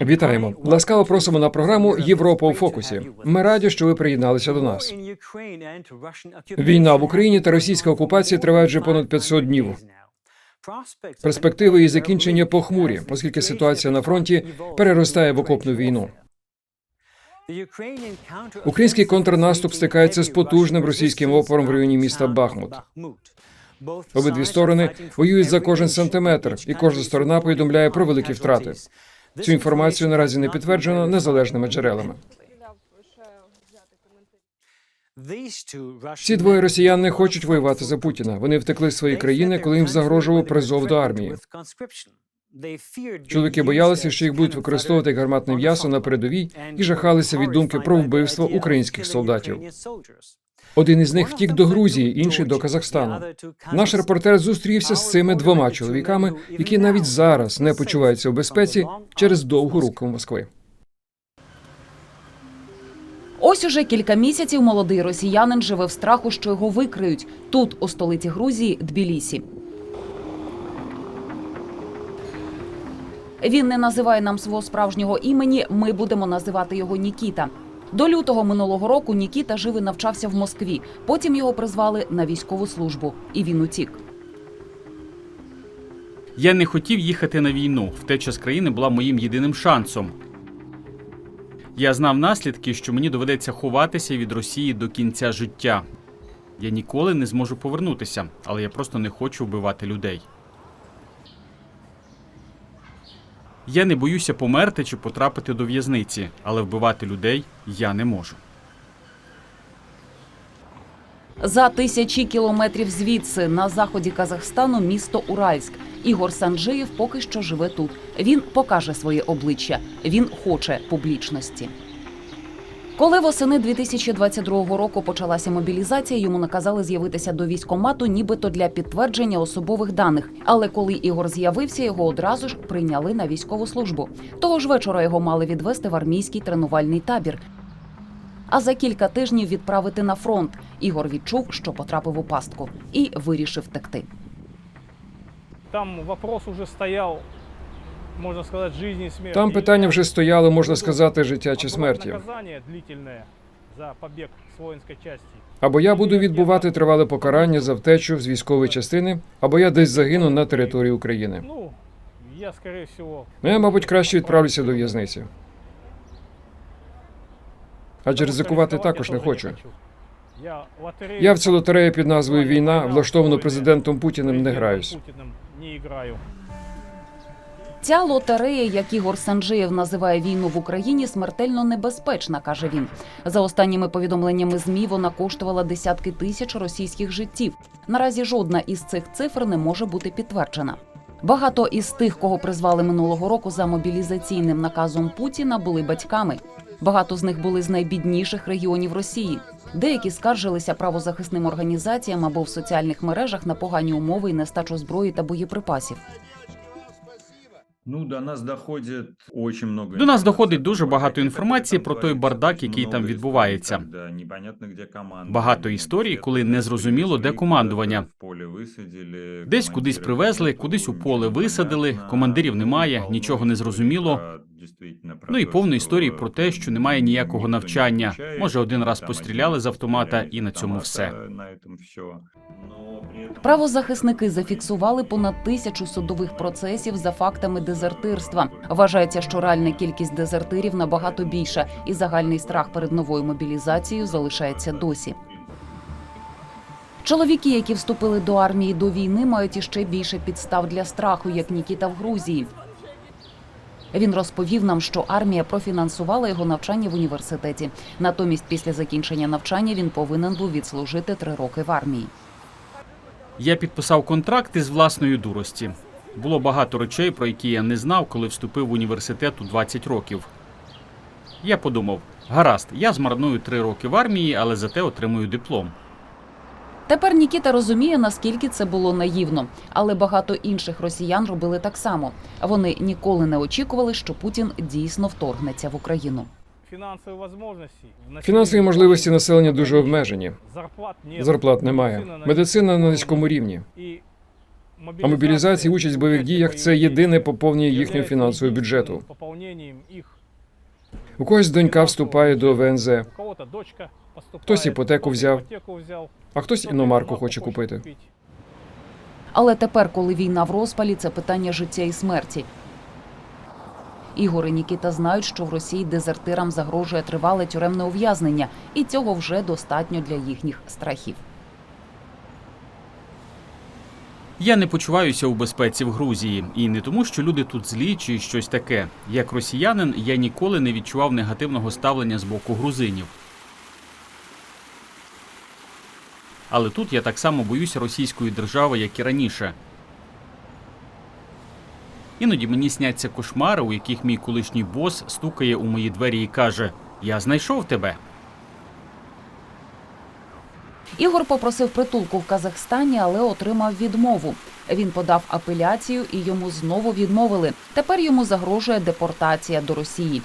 Вітаємо! Ласкаво просимо на програму Європа у фокусі. Ми раді, що ви приєдналися до нас. Війна в Україні та російська окупація тривають вже понад 500 днів. Перспективи її закінчення похмурі, оскільки ситуація на фронті переростає в окопну війну. Український контрнаступ стикається з потужним російським опором в районі міста Бахмут. Обидві сторони воюють за кожен сантиметр, і кожна сторона повідомляє про великі втрати. Цю інформацію наразі не підтверджено незалежними джерелами. Ці двоє росіян не хочуть воювати за Путіна. Вони втекли з своєї країни, коли їм загрожував призов до армії. Чоловіки боялися, що їх будуть використовувати як гарматне м'ясо на передовій, і жахалися від думки про вбивство українських солдатів. Один із них втік до Грузії, інший до Казахстану. Наш репортер зустрівся з цими двома чоловіками, які навіть зараз не почуваються в безпеці через довгу руку Москви. Ось уже кілька місяців молодий росіянин живе в страху, що його викриють тут, у столиці Грузії, Тбілісі. Він не називає нам свого справжнього імені. Ми будемо називати його Нікіта. До лютого минулого року Нікіта жив і навчався в Москві. Потім його призвали на військову службу, і він утік. Я не хотів їхати на війну. Втеча з країни була моїм єдиним шансом. Я знав наслідки, що мені доведеться ховатися від Росії до кінця життя. Я ніколи не зможу повернутися, але я просто не хочу вбивати людей. Я не боюся померти чи потрапити до в'язниці, але вбивати людей я не можу. За тисячі кілометрів звідси на заході Казахстану місто Уральськ. Ігор Санджиєв поки що живе тут. Він покаже своє обличчя. Він хоче публічності. Коли восени 2022 року почалася мобілізація, йому наказали з'явитися до військкомату, нібито для підтвердження особових даних. Але коли Ігор з'явився, його одразу ж прийняли на військову службу. Того ж вечора його мали відвести в армійський тренувальний табір. А за кілька тижнів відправити на фронт. Ігор відчув, що потрапив у пастку, і вирішив втекти. Там вопрос уже стоял, можно сказать, жизни и смерти. Там питання вже стояло, можна сказати, життя чи смерті. за побег с воинской части. Або я буду відбувати тривале покарання за втечу з військової частини, або я десь загину на території України. Ну, я, скорее всего... Ну, я, мабуть, краще відправлюся до в'язниці. Адже ризикувати також не хочу. Я в цю лотерею під назвою Війна, влаштовану президентом Путіним, не граюсь. Ця лотерея, як Ігор Санджиєв називає війну в Україні, смертельно небезпечна, каже він. За останніми повідомленнями змі вона коштувала десятки тисяч російських життів. Наразі жодна із цих цифр не може бути підтверджена. Багато із тих, кого призвали минулого року за мобілізаційним наказом Путіна, були батьками. Багато з них були з найбідніших регіонів Росії. Деякі скаржилися правозахисним організаціям або в соціальних мережах на погані умови і нестачу зброї та боєприпасів. Ну, до нас доходить очень много. До нас доходить дуже багато інформації про той бардак, який там відбувається. Багато історій, коли не зрозуміло, де командування. Десь кудись привезли, кудись у поле висадили, командирів немає, нічого не зрозуміло. Ну і повно історії про те, що немає ніякого навчання. Може, один раз постріляли з автомата, і на цьому все. Правозахисники зафіксували понад тисячу судових процесів за фактами дезертирства. Вважається, що реальна кількість дезертирів набагато більша, і загальний страх перед новою мобілізацією залишається досі. Чоловіки, які вступили до армії до війни, мають іще більше підстав для страху, як Нікіта в Грузії. Він розповів нам, що армія профінансувала його навчання в університеті. Натомість, після закінчення навчання він повинен був відслужити три роки в армії. Я підписав контракт із власної дурості. Було багато речей, про які я не знав, коли вступив в університет у 20 років. Я подумав: гаразд, я змарную три роки в армії, але зате отримую диплом. Тепер Нікіта розуміє, наскільки це було наївно, але багато інших росіян робили так само. Вони ніколи не очікували, що Путін дійсно вторгнеться в Україну. Фінансові можливості. Фінансові можливості населення дуже обмежені. Зарплат. Зарплат немає. Медицина на- низькому рівні. І А мобілізація участь в бойових діях це єдине поповнення їхнього фінансового бюджету. У когось донька вступає до ВНЗ, Хтось іпотеку взяв, а хтось іномарку хоче купити. Але тепер, коли війна в розпалі, це питання життя і смерті. Ігор і Нікіта знають, що в Росії дезертирам загрожує тривале тюремне ув'язнення, і цього вже достатньо для їхніх страхів. Я не почуваюся у безпеці в Грузії, і не тому, що люди тут злі чи щось таке. Як росіянин, я ніколи не відчував негативного ставлення з боку грузинів. Але тут я так само боюся російської держави, як і раніше. Іноді мені сняться кошмари, у яких мій колишній бос стукає у мої двері і каже: Я знайшов тебе. Ігор попросив притулку в Казахстані, але отримав відмову. Він подав апеляцію і йому знову відмовили. Тепер йому загрожує депортація до Росії.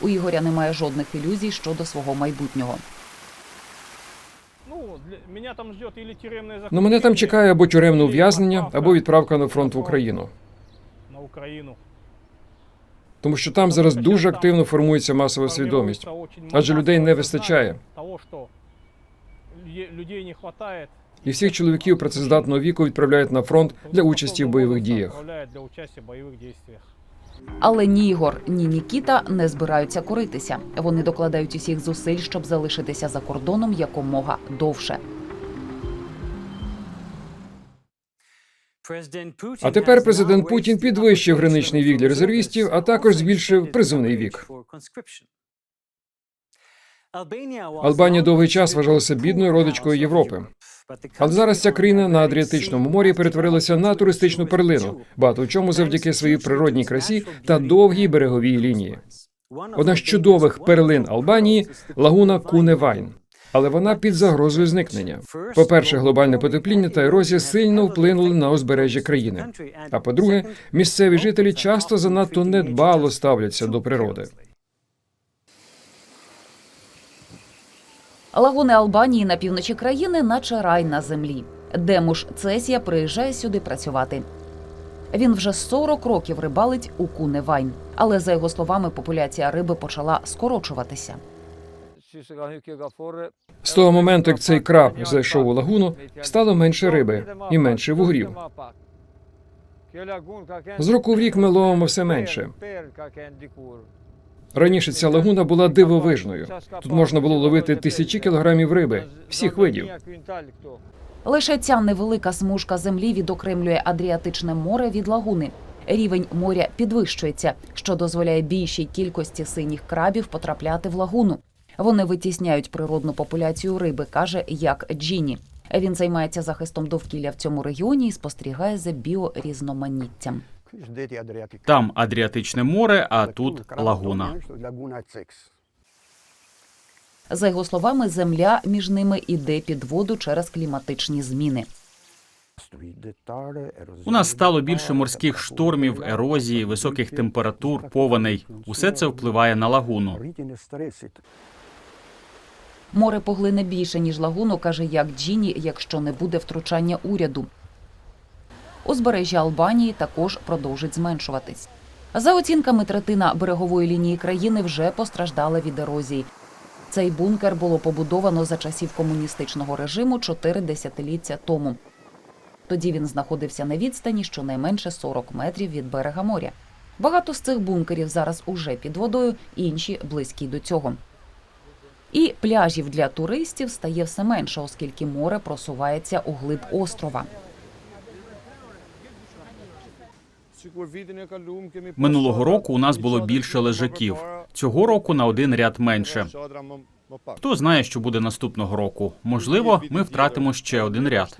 У Ігоря немає жодних ілюзій щодо свого майбутнього. Ну мене там чекає або тюремне ув'язнення, або відправка на фронт в Україну. на Україну. Тому що там зараз дуже активно формується масова свідомість. адже людей не вистачає. І всіх чоловіків працездатного віку відправляють на фронт для участі в бойових діях. Але ні Ігор, ні Нікіта не збираються коритися. Вони докладають усіх зусиль, щоб залишитися за кордоном якомога довше. А тепер президент Путін підвищив граничний вік для резервістів, а також збільшив призовний вік. Албанія довгий час вважалася бідною родичкою Європи. Але зараз ця країна на Адріатичному морі перетворилася на туристичну перлину, багато в чому завдяки своїй природній красі та довгій береговій лінії. Одна з чудових перлин Албанії лагуна Куневайн. Але вона під загрозою зникнення. По-перше, глобальне потепління та ерозія сильно вплинули на узбережжя країни. А по-друге, місцеві жителі часто занадто недбало ставляться до природи. Лагуни Албанії на півночі країни, наче рай на землі. Демуш Цесія приїжджає сюди працювати. Він вже 40 років рибалить у Куневайн. Але за його словами, популяція риби почала скорочуватися. З того моменту, як цей краб зайшов у лагуну, стало менше риби і менше вугрів. З року в рік ми ловимо все менше. Раніше ця лагуна була дивовижною. Тут можна було ловити тисячі кілограмів риби, всіх видів. Лише ця невелика смужка землі відокремлює Адріатичне море від лагуни. Рівень моря підвищується, що дозволяє більшій кількості синіх крабів потрапляти в лагуну. Вони витісняють природну популяцію риби, каже Як Джіні. Він займається захистом довкілля в цьому регіоні і спостерігає за біорізноманіттям. Там Адріатичне море, а тут лагуна. За його словами, земля між ними іде під воду через кліматичні зміни. У нас стало більше морських штормів, ерозії, високих температур, повеней. Усе це впливає на лагуну. Море поглине більше, ніж лагуну, каже як Джіні, якщо не буде втручання уряду. Узбережжя Албанії також продовжить зменшуватись. За оцінками, третина берегової лінії країни вже постраждала від ерозії. Цей бункер було побудовано за часів комуністичного режиму чотири десятиліття тому. Тоді він знаходився на відстані щонайменше 40 метрів від берега моря. Багато з цих бункерів зараз уже під водою, інші близькі до цього. І пляжів для туристів стає все менше, оскільки море просувається у глиб острова. Минулого року у нас було більше лежаків. Цього року на один ряд менше. Хто знає, що буде наступного року? Можливо, ми втратимо ще один ряд.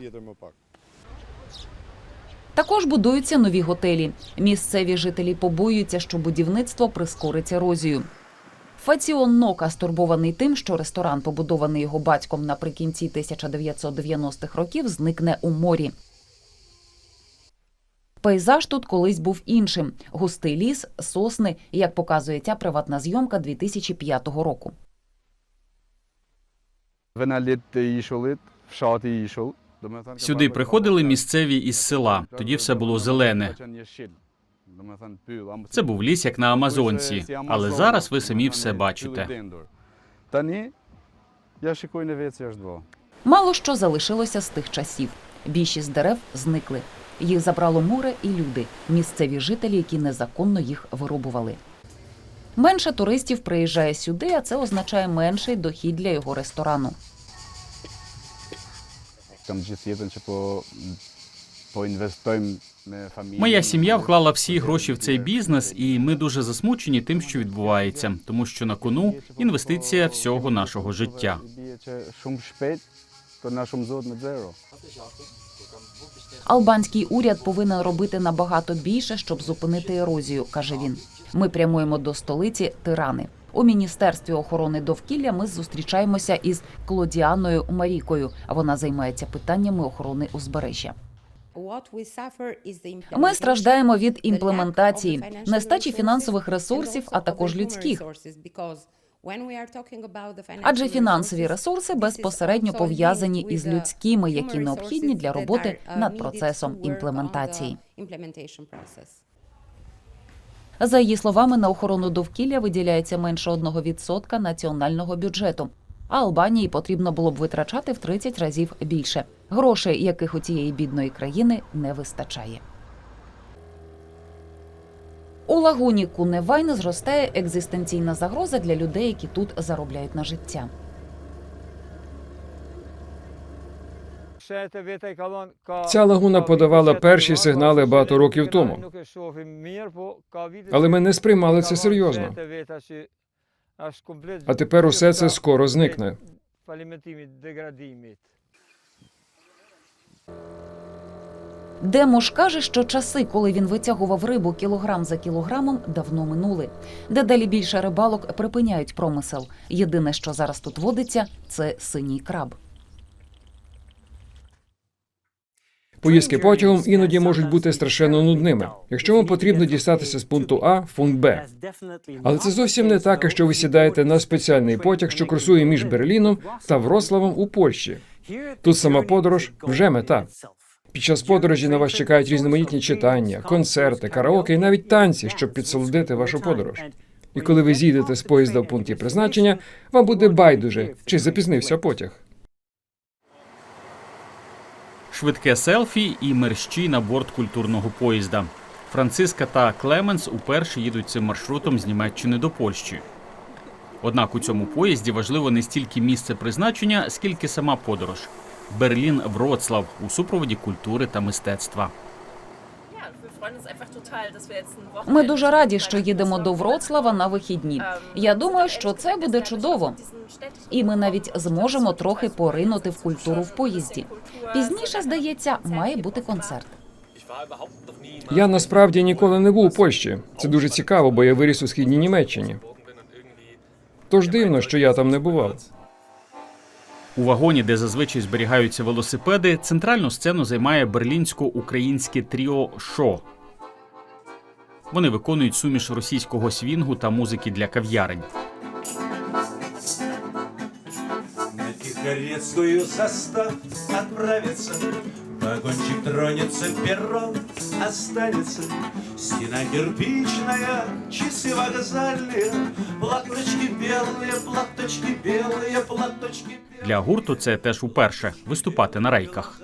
Також будуються нові готелі. Місцеві жителі побоюються, що будівництво прискорить ерозію. Фаціон Нока стурбований тим, що ресторан, побудований його батьком наприкінці 1990-х років, зникне у морі. Пейзаж тут колись був іншим: густий ліс, сосни, як показує ця приватна зйомка 2005 року. Сюди приходили місцеві із села. Тоді все було зелене. Це був ліс, як на Амазонці, але зараз ви самі все бачите. Мало що залишилося з тих часів. Більшість дерев зникли. Їх забрало море і люди, місцеві жителі, які незаконно їх вирубували. Менше туристів приїжджає сюди, а це означає менший дохід для його ресторану. Моя сім'я вклала всі гроші в цей бізнес, і ми дуже засмучені тим, що відбувається, тому що на кону інвестиція всього нашого життя. Албанський уряд повинен робити набагато більше, щоб зупинити ерозію, каже він. Ми прямуємо до столиці Тирани. У міністерстві охорони довкілля ми зустрічаємося із Клодіаною Марікою. Вона займається питаннями охорони узбережжя. Ми страждаємо від імплементації, нестачі фінансових ресурсів, а також людських. Адже фінансові ресурси безпосередньо пов'язані із людськими, які необхідні для роботи над процесом імплементації. За її словами, на охорону довкілля виділяється менше 1% національного бюджету. А Албанії потрібно було б витрачати в 30 разів більше. Грошей, яких у цієї бідної країни не вистачає. У лагуні Куневайн зростає екзистенційна загроза для людей, які тут заробляють на життя. Ця лагуна подавала перші сигнали багато років тому. Але ми не сприймали це серйозно. А тепер усе це скоро зникне. Демош каже, що часи, коли він витягував рибу кілограм за кілограмом, давно минули. Дедалі більше рибалок припиняють промисел. Єдине, що зараз тут водиться, це синій краб. Поїздки потягом іноді можуть бути страшенно нудними, якщо вам потрібно дістатися з пункту А в пункт Б. Але це зовсім не так, якщо ви сідаєте на спеціальний потяг, що курсує між Берліном та Вроцлавом у Польщі. Тут сама подорож вже мета. Під час подорожі на вас чекають різноманітні читання, концерти, караоке і навіть танці, щоб підсолодити вашу подорож. І коли ви зійдете з поїзда в пункті призначення, вам буде байдуже, чи запізнився потяг. Швидке селфі і мерщій на борт культурного поїзда. Франциска та Клеменс уперше їдуть цим маршрутом з Німеччини до Польщі. Однак у цьому поїзді важливо не стільки місце призначення, скільки сама подорож. Берлін Вроцлав у супроводі культури та мистецтва. Ми дуже раді, що їдемо до Вроцлава на вихідні. Я думаю, що це буде чудово. І ми навіть зможемо трохи поринути в культуру в поїзді. Пізніше, здається, має бути концерт. Я насправді ніколи не був у Польщі. Це дуже цікаво, бо я виріс у східній Німеччині. Тож дивно, що я там не бував. У вагоні, де зазвичай зберігаються велосипеди, центральну сцену займає берлінсько-українське тріо Шо. Вони виконують суміш російського свінгу та музики для кав'ярень. Тихорецкую состав отправится Вагончик тронется, перрон останется Стена кирпичная, часы вокзальные Платочки белые, платочки белые, платочки Для гурту це теж уперше виступати на рейках.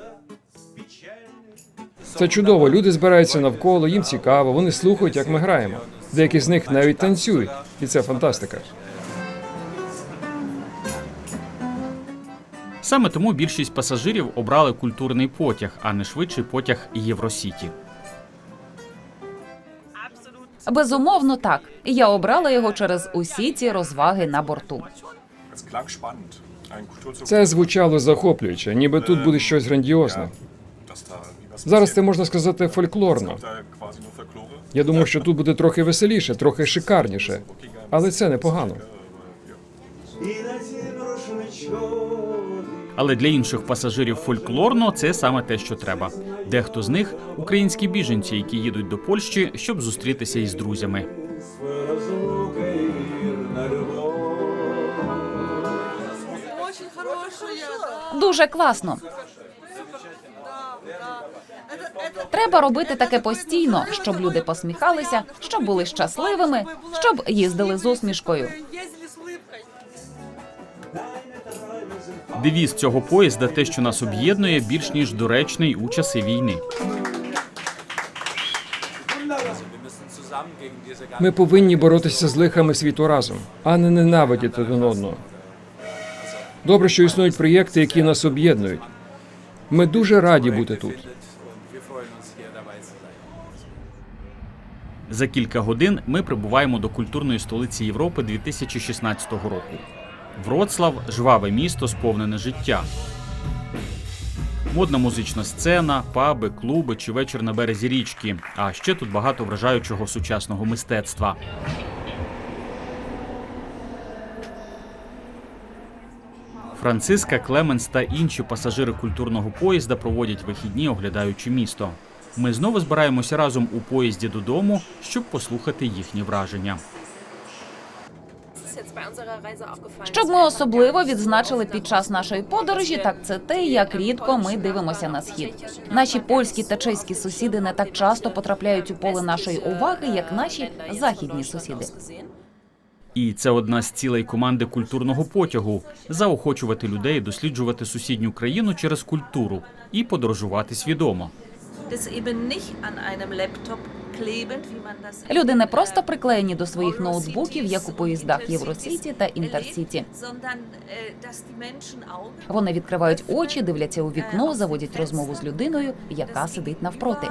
Це чудово. Люди збираються навколо, їм цікаво, вони слухають, як ми граємо. Деякі з них навіть танцюють, і це фантастика. Саме тому більшість пасажирів обрали культурний потяг, а не швидший потяг Євросіті. Безумовно, так. Я обрала його через усі ці розваги на борту. Це звучало захоплююче, ніби тут буде щось грандіозне. Зараз це можна сказати фольклорно. Я думав, що тут буде трохи веселіше, трохи шикарніше, але це непогано. Але для інших пасажирів фольклорно це саме те, що треба. Дехто з них українські біженці, які їдуть до Польщі, щоб зустрітися із друзями. Дуже класно. Треба робити таке постійно, щоб люди посміхалися, щоб були щасливими, щоб їздили з усмішкою. Девіз цього поїзда те, що нас об'єднує, більш ніж доречний у часи війни. Ми повинні боротися з лихами світу разом, а не ненавидіти один одного. Добре, що існують проєкти, які нас об'єднують. Ми дуже раді бути тут. За кілька годин ми прибуваємо до культурної столиці Європи 2016 року. Вроцлав жваве місто, сповнене життя. Модна музична сцена, паби, клуби чи вечір на березі річки. А ще тут багато вражаючого сучасного мистецтва. Франциска, Клеменс та інші пасажири культурного поїзда проводять вихідні, оглядаючи місто. Ми знову збираємося разом у поїзді додому, щоб послухати їхні враження. Щоб ми особливо відзначили під час нашої подорожі, так це те, як рідко ми дивимося на схід. Наші польські та чеські сусіди не так часто потрапляють у поле нашої уваги, як наші західні сусіди. І це одна з цілей команди культурного потягу заохочувати людей досліджувати сусідню країну через культуру і подорожувати свідомо. Люди не просто приклеєні до своїх ноутбуків, як у поїздах Євросіті та Інтерсіті. Вони відкривають очі, дивляться у вікно, заводять розмову з людиною, яка сидить навпроти.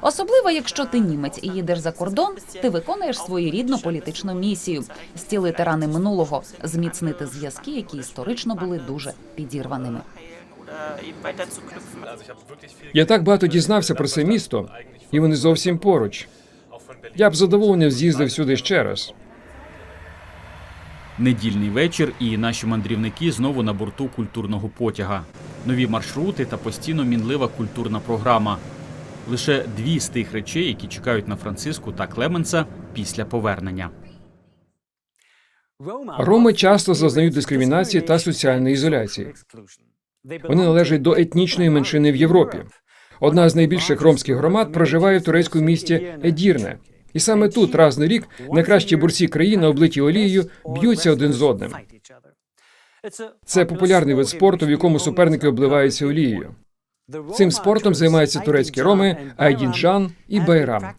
Особливо, якщо ти німець і їдеш за кордон, ти виконуєш своєрідну політичну місію зцілити рани минулого, зміцнити зв'язки, які історично були дуже підірваними. Я так багато дізнався про це місто, і вони зовсім поруч. Я б з задоволенням з'їздив сюди ще раз. Недільний вечір, і наші мандрівники знову на борту культурного потяга. Нові маршрути та постійно мінлива культурна програма. Лише дві з тих речей, які чекають на Франциску та Клеменса після повернення. Роми часто зазнають дискримінації та соціальної ізоляції. Вони належать до етнічної меншини в Європі. Одна з найбільших ромських громад проживає в турецькому місті Едірне. І саме тут раз на рік найкращі борці країни, облиті олією, б'ються один з одним. Це популярний вид спорту, в якому суперники обливаються олією. Цим спортом займаються турецькі роми Айдінджан і Байрам.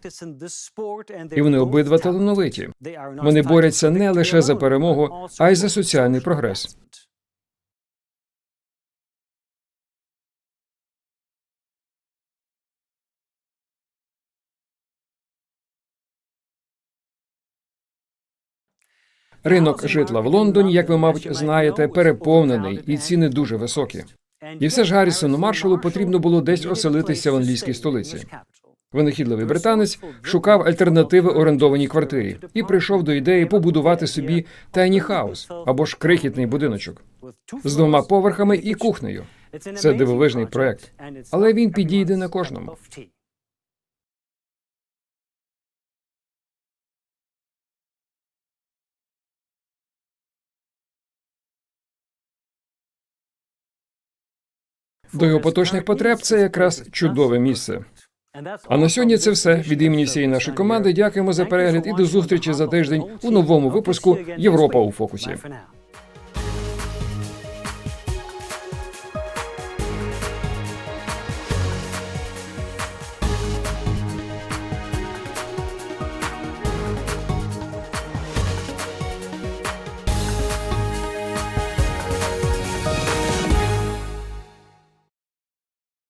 І вони обидва талановиті. Вони борються не лише за перемогу, а й за соціальний прогрес. Ринок житла в Лондоні, як ви, мабуть, знаєте, переповнений і ціни дуже високі. І все ж Гаррісону Маршалу потрібно було десь оселитися в англійській столиці. Винахідливий британець шукав альтернативи орендованій квартирі і прийшов до ідеї побудувати собі тайні хаус або ж крихітний будиночок з двома поверхами і кухнею. Це дивовижний проект, але він підійде не кожному. До його поточних потреб це якраз чудове місце. А на сьогодні це все від імені всієї нашої команди. Дякуємо за перегляд і до зустрічі за тиждень у новому випуску Європа у фокусі.